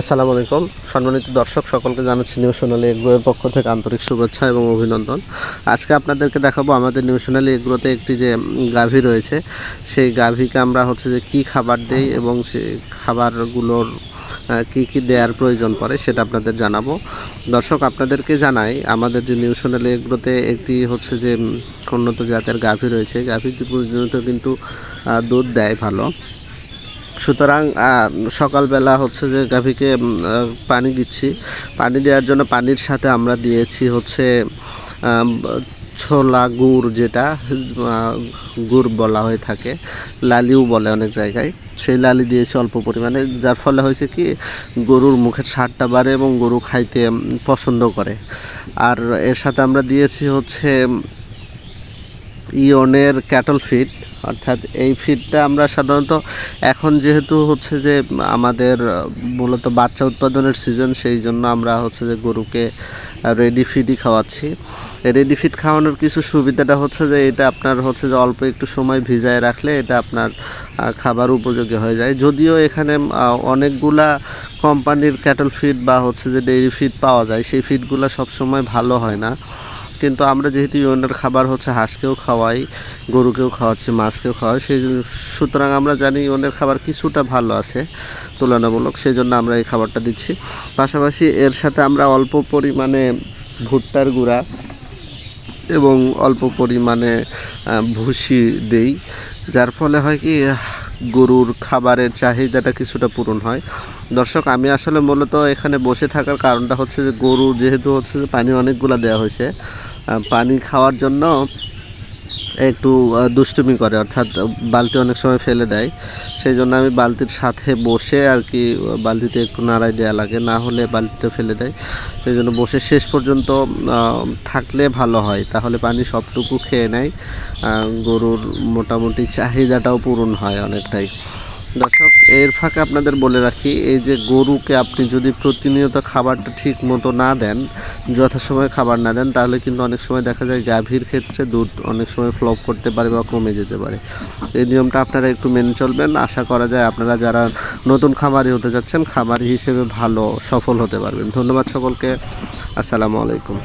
আসসালামু আলাইকুম। সম্মানিত দর্শক, সকলকে জানাচ্ছি নিউ সোনালী এগ্রোয়ের পক্ষ থেকে আন্তরিক শুভেচ্ছা এবং অভিনন্দন। আজকে আপনাদেরকে দেখাবো আমাদের নিউ সোনালী এগ্রোতে একটি যে গাভী রয়েছে। সেই গাভীকে আমরা হচ্ছে যে, কী খাবার দেই এবং সেই খাবারগুলোর কী কী দেওয়ার প্রয়োজন পড়ে সেটা আপনাদের জানাব। দর্শক, আপনাদেরকে জানাই, আমাদের যে নিউ সোনালী এগ্রোতে একটি হচ্ছে যে উন্নত জাতের গাভী রয়েছে। গাভীটি প্রতিনিয়ত কিন্তু দুধ দেয় ভালো। সুতরাং সকালবেলা হচ্ছে যে গাভীকে পানি দিচ্ছি। পানি দেওয়ার জন্য পানির সাথে আমরা দিয়েছি হচ্ছে ছোলা গুড় যেটা গুড় বলা হয়ে থাকে, লালিও বলে অনেক জায়গায়। সেই লালি দিয়েছি অল্প পরিমাণে, যার ফলে হয়েছে কি, গরুর মুখের সারটা বাড়ে এবং গরু খাইতে পছন্দ করে। আর এর সাথে আমরা দিয়েছি হচ্ছে ইয়নের ক্যাটল ফিড অর্থাৎ এই ফিডটা আমরা সাধারণত এখন যেহেতু হচ্ছে যে আমাদের মূলত বাচ্চা উৎপাদনের সিজন সেই জন্য আমরা হচ্ছে যে গরুকে রেডি ফিডই খাওয়াচ্ছি। রেডি ফিড খাওয়ানোর কিছু সুবিধাটা হচ্ছে যে এটা আপনার হচ্ছে যে অল্প একটু সময় ভিজায় রাখলে এটা আপনার খাবার উপযোগী হয়ে যায়। যদিও এখানে অনেকগুলা কোম্পানির ক্যাটল ফিড বা হচ্ছে যে ডেইরি ফিড পাওয়া যায়, সেই ফিডগুলো সবসময় ভালো হয় না। কিন্তু আমরা যেহেতু ইউনের খাবার হচ্ছে হাঁসকেও খাওয়াই, গরুকেও খাওয়াচ্ছি, মাছকেও খাওয়াই, সেই সুতরাং আমরা জানি ইউনের খাবার কিছুটা ভালো আছে, তুলনামূলক সেই জন্য আমরা এই খাবারটা দিচ্ছি। পাশাপাশি এর সাথে আমরা অল্প পরিমাণে ভুট্টার গুঁড়া এবং অল্প পরিমাণে ভুসি দেই, যার ফলে হয় কি গরুর খাবারের চাহিদাটা কিছুটা পূরণ হয়। দর্শক, আমি আসলে মূলত এখানে বসে থাকার কারণটা হচ্ছে যে গরু যেহেতু হচ্ছে যে পানি অনেকগুলো দেওয়া হয়েছে পানি খাওয়ার জন্য একটু দুষ্টুমি করে, অর্থাৎ বালতি অনেক সময় ফেলে দেয়। সেই জন্য আমি বালতির সাথে বসে আর কি, বালতিতে একটু নাড়াই দেওয়া লাগে, না হলে বালতিতে ফেলে দেয়। সেই জন্য বসে শেষ পর্যন্ত থাকলে ভালো হয়। তাহলে পানি সবটুকু খেয়ে নেয়। গরুর মোটামুটি চাহিদাটাও পূরণ হয় অনেকটাই। দর্শক, এর ফাঁকে আপনাদের বলে রাখি, এই যে গরুকে আপনি যদি প্রতিনিয়ত খাবারটা ঠিক মতো না দেন, যথাসময়ে খাবার না দেন, তাহলে কিন্তু অনেক সময় দেখা যায় গাভীর ক্ষেত্রে দুধ অনেক সময় ফ্লপ করতে পারে বা কমে যেতে পারে। এই নিয়মটা আপনারা একটু মেনে চলবেন। আশা করা যায় আপনারা যারা নতুন খামারি হতে যাচ্ছেন, খামারি হিসেবে ভালো, সফল হতে পারবেন। ধন্যবাদ সকলকে। আসসালামু আলাইকুম।